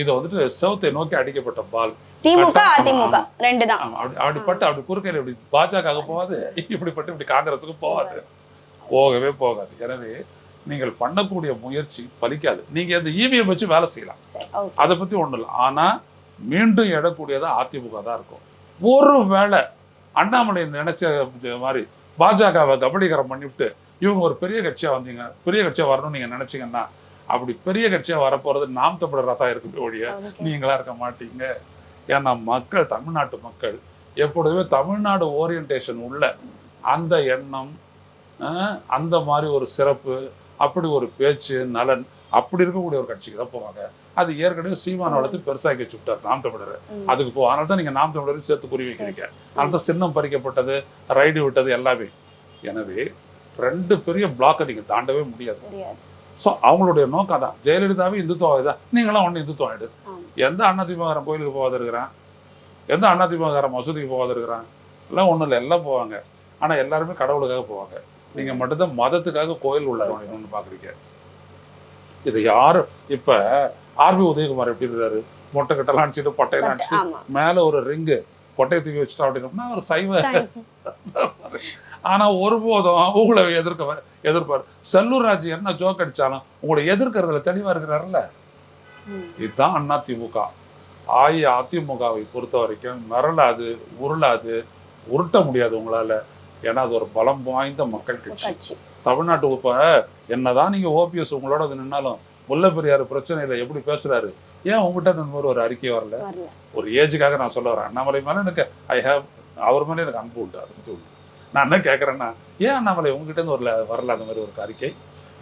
இது வந்துட்டு செவத்தை நோக்கி அடிக்கப்பட்ட பால். திமுக அதிமுக ரெண்டு தான். ஆமா, அப்படி அப்படி பட்டு அப்படி குறுக்கையில் இப்படி பாஜக போகாது இப்படி பட்டு இப்படி காங்கிரஸுக்கு போகாது. போகவே போகாது. எனவே நீங்கள் பண்ணக்கூடிய முயற்சி பலிக்காது. நீங்க இந்த இவிஎம் வச்சு வேலை செய்யலாம். அதை பத்தி ஒண்ணும் இல்லை. ஆனா மீண்டும் எழக்கூடியதா அதிமுக தான் இருக்கும். ஒரு வேளை அண்ணாமலை நினைச்ச மாதிரி பாஜகவை கபலீகரம் பண்ணிவிட்டு இவங்க ஒரு பெரிய கட்சியா வந்தீங்க பெரிய கட்சியா வரணும்னு நீங்க நினைச்சீங்கன்னா அப்படி பெரிய கட்சியா வரப்போறது நாம் தமிழராக தான் ஒழிய நீங்களா இருக்க மாட்டீங்க. ஏன்னா மக்கள் தமிழ்நாட்டு மக்கள் எப்பொழுதுமே தமிழ்நாடு ஓரியன்டேஷன் உள்ள அந்த எண்ணம் அந்த மாதிரி ஒரு சிறப்பு அப்படி ஒரு பேச்சு நலன் அப்படி இருக்கக்கூடிய ஒரு கட்சிக்கு தான் போவாங்க. அது ஏற்கனவே சீமான. வளர்த்து பெருசாக்கி வச்சுட்டார் நாம் தமிழர். அதுக்கு போ அதனால தான் நீங்க நாம் தமிழரையும் சேர்த்து குறி வைக்கிறீங்க. அதனால தான் சின்னம் பறிக்கப்பட்டது ரைடு விட்டது எல்லாமே. எனவே ரெண்டு பெரிய பிளாக்கை நீங்க தாண்டவே முடியாது. ஸோ அவங்களுடைய நோக்கம் தான் ஜெயலலிதாவே இந்துத்துவம் தான் நீங்களாம் ஒன்று இந்துத்துவம் ஆமா. எந்த அதிமுககாரன் கோயிலுக்கு போகாத இருக்கிறான்? எந்த அதிமுககாரன் மசூதிக்கு போகாத இருக்கிறான்? எல்லாம் ஒன்றும் இல்லை. எல்லாம் போவாங்க. ஆனால் எல்லாருமே கடவுளுக்காக போவாங்க. நீங்கள் மட்டும்தான் மதத்துக்காக கோயில் உள்ள ஒன்று பார்க்குறீங்க இது யாரும் இப்போ ஆர்பி உதயகுமார் எப்படி இருக்காரு மொட்டை கட்டெல்லாம் அடிச்சுட்டு பட்டையெல்லாம் அடிச்சுட்டு ஆமா. மேலே ஒரு ரிங்கு கொட்டையை தூக்கி வச்சுட்டா அப்படின்னா ஒரு சைவ *laughs* சரி. ஆனா ஒருபோதும் உங்களை எதிர்க்க எதிர்ப்பார். செல்லூர் ராஜ் என்ன ஜோக் அடிச்சாலும் உங்களை எதிர்க்கிறதுல தெளிவா இருக்கிறாருல்ல. இதுதான் அதிமுக அஇஅதிமுகவை பொறுத்த வரைக்கும் மிரளாது உருளாது உருட்ட முடியாது உங்களால. ஏன்னா அது ஒரு பலம் வாய்ந்த மக்கள் கட்சி. தமிழ்நாட்டு இப்ப என்னதான் நீங்க ஓபிஎஸ் உங்களோட வந்து நின்னாலும் முல்லை பெரியார் பிரச்சனையில எப்படி பேசுறாரு? ஏன் உங்ககிட்ட இந்த மாதிரி ஒரு அறிக்கை வரல? ஒரு ஏஜுக்காக நான் சொல்ல வரேன். அண்ணாமலை மேலே எனக்கு ஐ ஹேவ் அவர் மேலே எனக்கு அன்பு உண்டு அது. நான் என்ன கேட்குறேன்னா ஏன் அண்ணாமலை உங்ககிட்ட இருந்து வரல அந்த மாதிரி ஒரு அறிக்கை?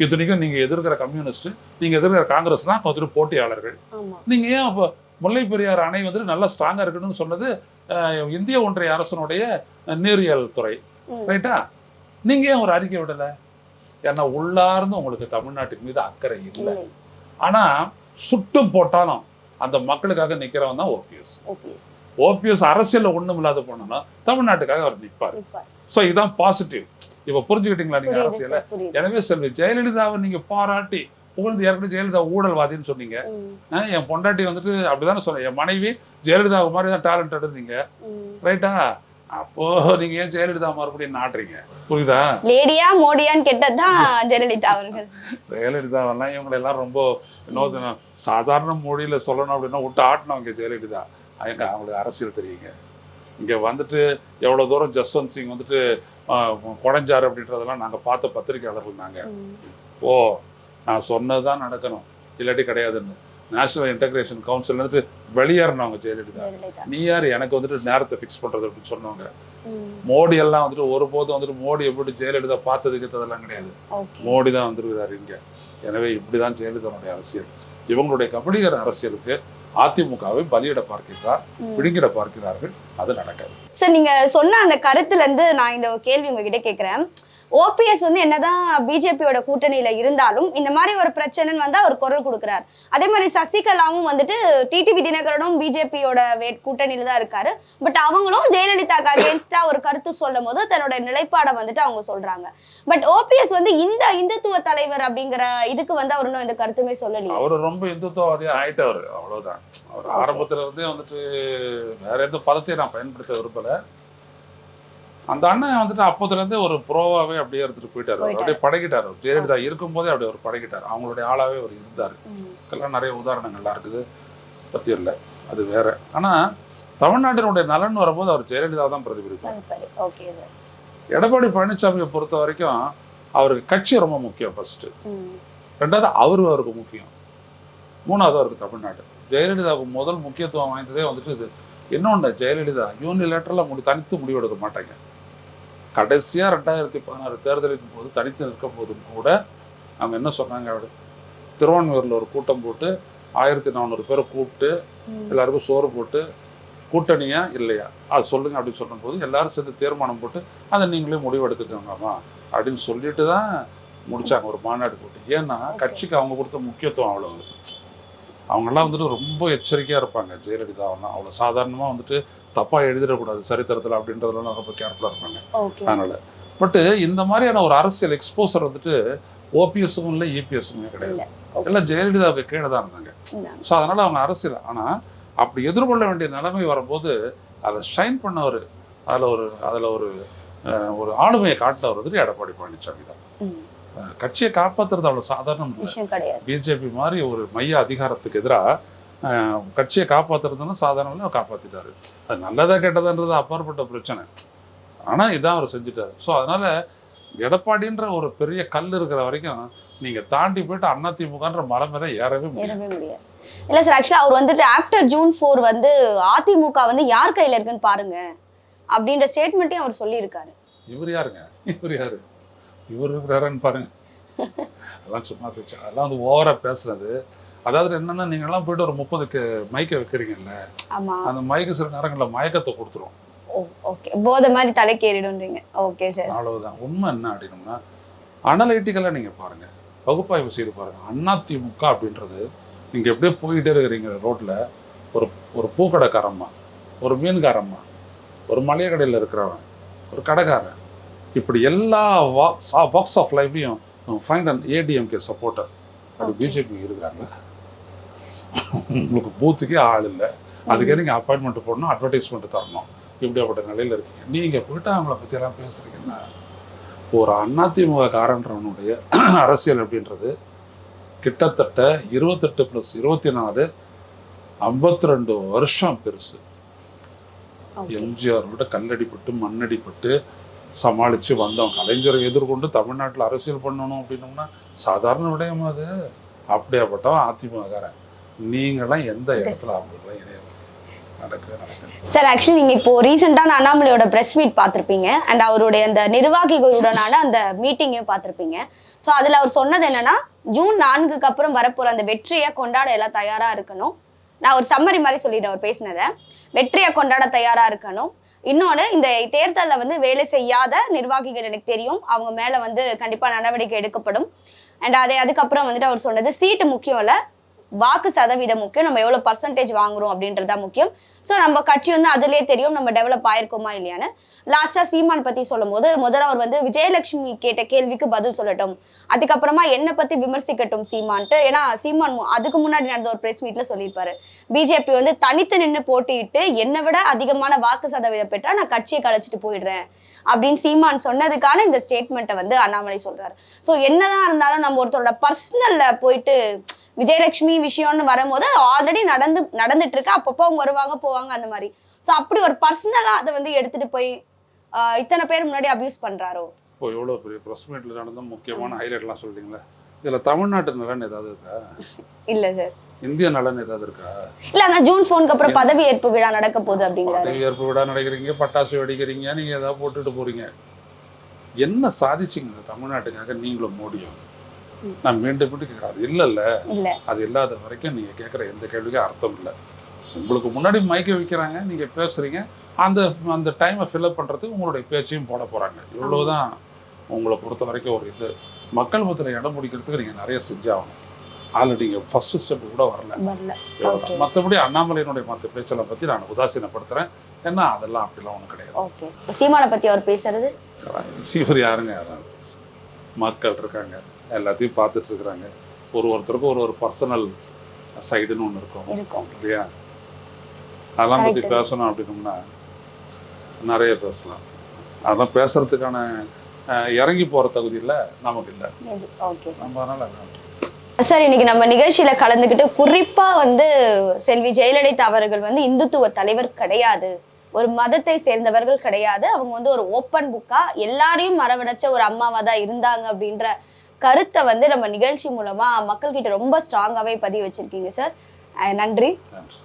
இத்தனைக்கும் நீங்கள் எதிர்க்கிற கம்யூனிஸ்ட் நீங்கள் எதிர்க்கிற காங்கிரஸ் தான் வந்துட்டு போட்டியாளர்கள். நீங்கள் ஏன் அப்போ முல்லை பெரியார் அணை வந்துட்டு நல்லா ஸ்ட்ராங்காக இருக்கணும்னு சொன்னது இந்திய ஒன்றிய அரசனுடைய நீரியல் துறை. ரைட்டா நீங்கள் ஏன் ஒரு அறிக்கை விடலை? ஏன்னா உள்ளார்ந்து உங்களுக்கு தமிழ்நாட்டின் மீது அக்கறை இல்லை. ஆனால் சுட்டு போட்டாலும் அந்த மக்களுக்காக நிற்கிறவன் தான் ஓபிஎஸ். ஓபிஎஸ். அரசியல்ல ஒண்ணும் இல்லாத போனோம்னா தமிழ்நாட்டுக்காக அவர் நிற்பார் நிப்பார். ஸோ இதான் பாசிட்டிவ் இப்போ புரிஞ்சுக்கிட்டீங்களா நீங்க அரசியல? எனவே செல்வி ஜெயலலிதாவை நீங்க பாராட்டி புகழ்ந்து ஏற்கனவே ஜெயலலிதா ஊழல்வாதின்னு சொன்னீங்க. என் பொண்டாட்டி வந்துட்டு அப்படிதானே சொன்னேன். என் மனைவி ஜெயலலிதா மாதிரி தான் டேலண்டட் இருந்தீங்க. ம். ரைட்டா அப்போ நீங்க ஏன் ஜெயலலிதா மறுபடியும் நாட்டுறீங்க? புரியுதா? லேடியா மோடியான்னு கேட்டதுதான் ஜெயலலிதா அவர்கள். ஜெயலலிதாவெல்லாம் இவங்களை எல்லாம் ரொம்ப இன்னொரு சாதாரண மொழியில சொல்லணும் அப்படின்னா விட்டு ஆட்டினவங்க ஜெயலலிதா. எங்க அவங்களுக்கு அரசியல் தெரியுங்க. இங்க வந்துட்டு எவ்வளவு தூரம் ஜஸ்வந்த் சிங் வந்துட்டு ஆஹ், குடைஞ்சாரு அப்படின்றதெல்லாம் நாங்க பார்த்த பத்திரிகையாளர்கள் நாங்க. ம், ஓ நான் சொன்னதுதான் நடக்கணும். இல்லாட்டி கிடையாதுன்னு. நேஷனல் இன்டகிரேஷன் கவுன்சில் வந்துட்டு வெளியேறினவங்க ஜெயலலிதா. நீ யார்? எனக்கு வந்துட்டு நேரத்தை ஃபிக்ஸ் பண்றது அப்படின்னு சொன்னவங்க. மோடி எல்லாம் வந்துட்டு ஒருபோதும் வந்துட்டு மோடி எப்படி ஜெயலலிதா பார்த்ததுக்கு கிடையாது. மோடி தான் வந்திருக்கிறாரு இங்க. எனவே இப்படிதான் ஜெயலலிதாவுடைய அரசியல். இவங்களுடைய கபடிகர அரசியலுக்கு அதிமுகவை பலியிட பார்க்கிறார். பிடுங்கிட பார்க்கிறார்கள். அது நடக்காது. சார் நீங்க சொன்ன அந்த கருத்துல இருந்து நான் இந்த கேள்வி உங்ககிட்ட கேக்குறேன் ஓபிஎஸ் வந்து என்னதான் பிஜேபியோட கூட்டணியில இருந்தாலும் இந்த மாதிரி ஒரு பிரச்சனைன்னு வந்து அவர் குரல் கொடுக்குறாரு. அதே மாதிரி சசிகலாவும் வந்துட்டு டிடிவி தினகரனும் பிஜேபியோட வே கூட்டணியில தான் இருக்காரு. பட் அவங்களும் ஜெயலலிதாக்கு அகேன்ஸ்டா ஒரு கருத்து சொல்லும் போது தன்னோட நிலைப்பாடை வந்துட்டு அவங்க சொல்றாங்க. பட் ஓபிஎஸ் வந்து இந்த இந்துத்துவ தலைவர் அப்படிங்கிற இதுக்கு வந்து அவர் இன்னும் இந்த கருத்துமே சொல்லலையே. அவர் ரொம்ப இந்துத்துவவாதியா ஆயிட்டவர். அவ்வளவுதான். அவர் ஆரம்பத்துல இருந்தே வந்துட்டு வேற எந்த பதத்தையும் நான் பயன்படுத்த விரும்பல. அந்த அண்ணன் வந்துட்டு அப்போதுல இருந்தே ஒரு ப்ரோவாவே அப்படியே எடுத்துட்டு போயிட்டாரு. அப்படியே பழகிட்டாரு. அவர் ஜெயலலிதா இருக்கும்போதே அப்படியே அவர் பழகிட்டார். அவங்களுடைய ஆளாவே அவர் இருந்தார். இதுக்கெல்லாம் நிறைய உதாரணங்கள்லாம் இருக்குது. பத்தி இல்லை. அது வேற. ஆனா தமிழ்நாட்டினுடைய நலன் வரும்போது அவர் ஜெயலலிதா தான் பிரதிபலிப்பார். எடப்பாடி பழனிசாமியை பொறுத்த வரைக்கும் அவருக்கு கட்சி ரொம்ப முக்கியம் ஃபர்ஸ்ட் ரெண்டாவது அவரு அவருக்கு முக்கியம். மூணாவது அவருக்கு தமிழ்நாடு. ஜெயலலிதாவுக்கு முதல் முக்கியத்துவம் வாய்ந்ததே வந்துட்டு இது. இன்னொன்று ஜெயலலிதா யூனிலேட்டரில் முடி தனித்து முடிவெடுக்க மாட்டாங்க. கடைசியாக ரெண்டாயிரத்தி பதினாறு தேர்தலின் போது தனித்து நிற்கும் போதும் கூட அவங்க என்ன சொன்னாங்க? அப்படி திருவான்மையூரில் ஒரு கூட்டம் போட்டு ஆயிரத்தி நானூறு பேரை கூப்பிட்டு. எல்லாருக்கும் சோறு போட்டு கூட்டணியா இல்லையா? அது சொல்லுங்க அப்படின்னு சொல்லும்போது எல்லாரும் சேர்ந்து தீர்மானம் போட்டு அதை நீங்களே முடிவெடுத்துக்கோங்கம்மா அப்படின்னு சொல்லிட்டு தான் முடிச்சாங்க ஒரு மாநாடு போட்டு. ஏன்னா கட்சிக்கு அவங்க கொடுத்த முக்கியத்துவம் அவ்வளவு. அவங்கெல்லாம் வந்துட்டு ரொம்ப எச்சரிக்கையாக இருப்பாங்க. ஜெயலலிதாவெல்லாம் அவ்வளோ சாதாரணமாக வந்துட்டு தப்பாக எழுதிடக்கூடாது சரித்திரத்தில் அப்படின்றதுலாம் ரொம்ப கேர்ஃபுல்லாக இருப்பாங்க. அதனால. பட்டு இந்த மாதிரியான ஒரு அரசியல் எக்ஸ்போசர் வந்துட்டு ஓபிஎஸ்ஸும் இல்லை இபிஎஸ்ஸுமே கிடையாது. இல்ல. எல்லாம் ஜெயலலிதாவுக்கு கீழே தான் இருந்தாங்க. ஸோ அதனால அவங்க அரசியல். ஆனால் அப்படி எதிர்கொள்ள வேண்டிய நிலைமை வரும்போது அதை ஷைன் பண்ணவர் அதில் ஒரு அதில் ஒரு ஒரு ஆளுமையை காட்டினவர் வந்துட்டு எடப்பாடி பழனிசாமி தான். கட்சியை காப்பாற்றுறது அவ்வளோ சாதாரணம் விஷயம் கிடையாது. பிஜேபி மாதிரி ஒரு மைய அதிகாரத்துக்கு எதிராக கட்சியை காப்பாற்றுறதுன்னு சாதாரணமாக காப்பாற்றிட்டாரு அது நல்லதா கெட்டதான்றது அப்பாற்பட்ட பிரச்சனை. ஆனால் இதான் அவர் செஞ்சுட்டாரு. ஸோ அதனால எடப்பாடின்ற ஒரு பெரிய கல் இருக்கிற வரைக்கும் நீங்க தாண்டி போயிட்டு அதிமுகன்ற மலை மேல ஏறவே ஏறவே முடியாது. இல்ல சார் ஆக்சுவலா அவர் வந்துட்டு ஆஃப்டர் ஜூன் ஃபோர் வந்து அதிமுக வந்து யார் கையில இருக்குன்னு பாருங்க அப்படின்ற ஸ்டேட்மெண்ட்டையும் அவர் சொல்லியிருக்காரு. இவர் யாருங்க? இவர் யாரு? இவர் இருக்கிறாருன்னு பாருங்க. *laughs* அதெல்லாம் சும்மா அதெல்லாம் வந்து ஓவரா பேசுறது. அதாவது என்னன்னா நீங்க எல்லாம் போயிட்டு ஒரு முப்பதுக்கு மைக்கை வைக்கிறீங்கல்ல? அந்த மைக்கு சில நேரங்களில் மயக்கத்தை கொடுத்துரும். ஓகே போதை மாதிரி தலைக்கேறிடும்ன்றீங்க. Okay sir. அவ்வளவுதான். உண்மை என்ன அப்படின்னம்னா அனலைட்டிக்கலாக நீங்கள் பாருங்கள் பகுப்பாய்வு செய்து பாருங்கள் அதிமுக அப்படின்றது நீங்கள் எப்படியே போயிட்டே இருக்கிறீங்க ரோட்டில் ஒரு ஒரு பூக்கடைக்காரம்மா ஒரு மீன்காரம்மா ஒரு மளிகை கடையில் இருக்கிறவன் ஒரு கடைக்காரன். இப்படி எல்லா பாக்ஸ் ஆஃப் லைஃப்லையும் ஃபைண்ட் அண்ட் ஏடிஎம்கே சப்போர்ட்டர் அப்படி. பிஜேபி இருக்கிறாங்க உங்களுக்கு பூத்துக்கே ஆள் இல்லை. அதுக்கே நீங்கள் அப்பாயின்மெண்ட் போடணும் அட்வர்டைஸ்மெண்ட் தரணும். இப்படியாப்பட்ட நிலையில் இருக்கீங்க. நீங்கள் போயிட்டு அவங்கள பற்றியெல்லாம் பேசுகிறீங்கன்னா ஒரு அதிமுக காரன்றவனுடைய *clears throat* அரசியல் அப்படின்றது கிட்டத்தட்ட இருபத்தெட்டு ப்ளஸ் இருபத்தி நாலு ஐம்பத்தி ரெண்டு வருஷம் பெருசு. ஓகே எம்ஜிஆர் விட கல்லடிப்பட்டு மண்ணடிப்பட்டு சமாளித்து வந்தோம். கலைஞரை எதிர்கொண்டு தமிழ்நாட்டில் அரசியல் பண்ணணும் அப்படின்னோம்னா சாதாரண விடயம் அது? அப்படியாப்பட்டவன் அதிமுககாரன். நீங்களாம் எந்த இடத்துல அவங்களுக்குலாம் சார் ஆக்சுவலி நீங்க இப்போ ரீசெண்டான அண்ணாமலையோட பிரஸ் மீட் பார்த்திருப்பீங்க. அண்ட் அவருடைய அந்த நிர்வாகிகளுடனான அந்த மீட்டிங்கையும் பார்த்திருப்பீங்க. ஸோ அதுல அவர் சொன்னது என்னன்னா ஜூன் நான்குக்கு அப்புறம் வரப்போற அந்த வெற்றியை கொண்டாட எல்லாம் தயாரா இருக்கணும். நான் ஒரு சம்மரி மாதிரி சொல்லிட்டேன் அவர் பேசினதை. வெற்றியை கொண்டாட தயாரா இருக்கணும். இன்னொன்று இந்த தேர்தலில் வந்து வேலை செய்யாத நிர்வாகிகள் எனக்கு தெரியும். அவங்க மேலே வந்து கண்டிப்பாக நடவடிக்கை எடுக்கப்படும். அண்ட் அதே அதுக்கப்புறம் வந்துட்டு அவர் சொன்னது சீட்டு முக்கியம் இல்லை வாக்கு சதவீதம் முக்கியம். நம்ம எவ்வளோ பர்சன்டேஜ் வாங்குறோம் அப்படின்றது தான் முக்கியம். ஸோ நம்ம கட்சி வந்து அதுலேயே தெரியும் நம்ம டெவலப் ஆயிருக்கோமா இல்லையான்னு. லாஸ்ட்டாக சீமான் பற்றி சொல்லும் போது முதல்ல அவர் வந்து விஜயலட்சுமி கேட்ட கேள்விக்கு பதில் சொல்லட்டும். அதுக்கப்புறமா என்னை பற்றி விமர்சிக்கட்டும் சீமான்ட்டு. ஏன்னா சீமான் அதுக்கு முன்னாடி நடந்த ஒரு ப்ரெஸ் மீட்டில் சொல்லியிருப்பாரு. பிஜேபி வந்து தனித்து நின்று போட்டியிட்டு என்னை விட அதிகமான வாக்கு சதவீதம் பெற்றால் நான் கட்சியை கலைச்சிட்டு போயிடுறேன் அப்படின்னு சீமான் சொன்னதுக்கான இந்த ஸ்டேட்மெண்ட்டை வந்து அண்ணாமலை சொல்றாரு. ஸோ என்னதான் இருந்தாலும் நம்ம ஒருத்தரோட பர்சனல்ல போயிட்டு விஜயலட்சுமி விஷயம்னு வரும்போது ஆல்ரெடி நடந்து நடந்துட்டு இருக்கு அப்பப்போ அவங்க வருவாங்க போவாங்க அந்த மாதிரி. ஸோ அப்படி ஒரு பர்சனலாக அதை வந்து எடுத்துட்டு போய் இத்தனை பேர் முன்னாடி அபியூஸ் பண்றாரோ? இப்போ எவ்வளோ பெரிய ப்ரெஸ் மீட்டில் நடந்த முக்கியமான ஹைலைட்லாம் சொல்றீங்களே? இதில் தமிழ்நாட்டு நலன் ஏதாவது இருக்கா? இல்ல சார் இந்திய நலன் ஏதாவது இருக்கா? இல்ல ஆனா ஜூன் ஃபோனுக்கு அப்புறம் பதவி ஏற்பு விழா நடக்க போகுது அப்படிங்கிறாரு. பதவி ஏற்பு விழா நடக்கிறீங்க பட்டாசு வெடிக்கிறீங்க நீங்கள் ஏதாவது போட்டுட்டு போறீங்க. என்ன சாதிச்சிங்க தமிழ்நாட்டுக்காக நீங்களும் மோடியும். நான் மீண்டும் மீண்டும் கேட்குறேன். அது இல்லைல்ல. இல்ல. அது இல்லாத வரைக்கும் நீங்கள் கேட்குற எந்த கேள்விக்கும் அர்த்தம் இல்லை. உங்களுக்கு முன்னாடி மைக்க வைக்கிறாங்க நீங்கள் பேசுகிறீங்க அந்த அந்த டைமை ஃபில்அப் பண்ணுறதுக்கு உங்களுடைய பேச்சையும் போட போகிறாங்க இவ்வளவுதான் உங்களை பொறுத்த வரைக்கும் ஒரு இது. மக்கள் மத்தியில் இடம் பிடிக்கிறதுக்கு நீங்கள் நிறைய செஞ்சாகணும். அதில் நீங்கள் ஃபஸ்ட்டு ஸ்டெப் கூட வரல. மற்றபடி அண்ணாமலையினுடைய மற்ற பேச்சலை பற்றி நான் உதாசீனப்படுத்துகிறேன் ஏன்னா அதெல்லாம் அப்படிலாம் ஒன்றும் கிடையாது. ஓகே சீமானை பத்தி அவர் பேசுறது? இவர் யாருங்க? யாராவது மக்கள் இருக்காங்க. எல்லாத்தையும் பார்த்துட்டு இருக்கிறாங்க ஒரு ஒருத்தருக்கும் ஒரு ஒரு பர்சனல் சைடுன்னு ஒன்று இருக்கும். இருக்கும். இல்லையா? அதெல்லாம் பற்றி. பேசணும் அப்படின்னோம்னா நிறைய பேசலாம். அதெல்லாம் பேசுறதுக்கான இறங்கி போகிற தகுதியில் நமக்கு இல்லை. நம்ம அதனால. சார் இன்னைக்கு நம்ம நிகழ்ச்சியில கலந்துக்கிட்டு குறிப்பா வந்து செல்வி ஜெயலலிதா அவர்கள் வந்து இந்துத்துவ தலைவர் கிடையாது. ஒரு மதத்தை சேர்ந்தவர்கள் கிடையாது. அவங்க வந்து ஒரு ஓப்பன் புக்கா எல்லாரையும் மரவணைச்ச ஒரு அம்மாவா தான் இருந்தாங்க அப்படின்ற கருத்தை வந்து நம்ம நிகழ்ச்சி மூலமா மக்கள்கிட்ட ரொம்ப ஸ்ட்ராங்காவே பதிவு வச்சிருக்கீங்க சார் நன்றி. நன்றி.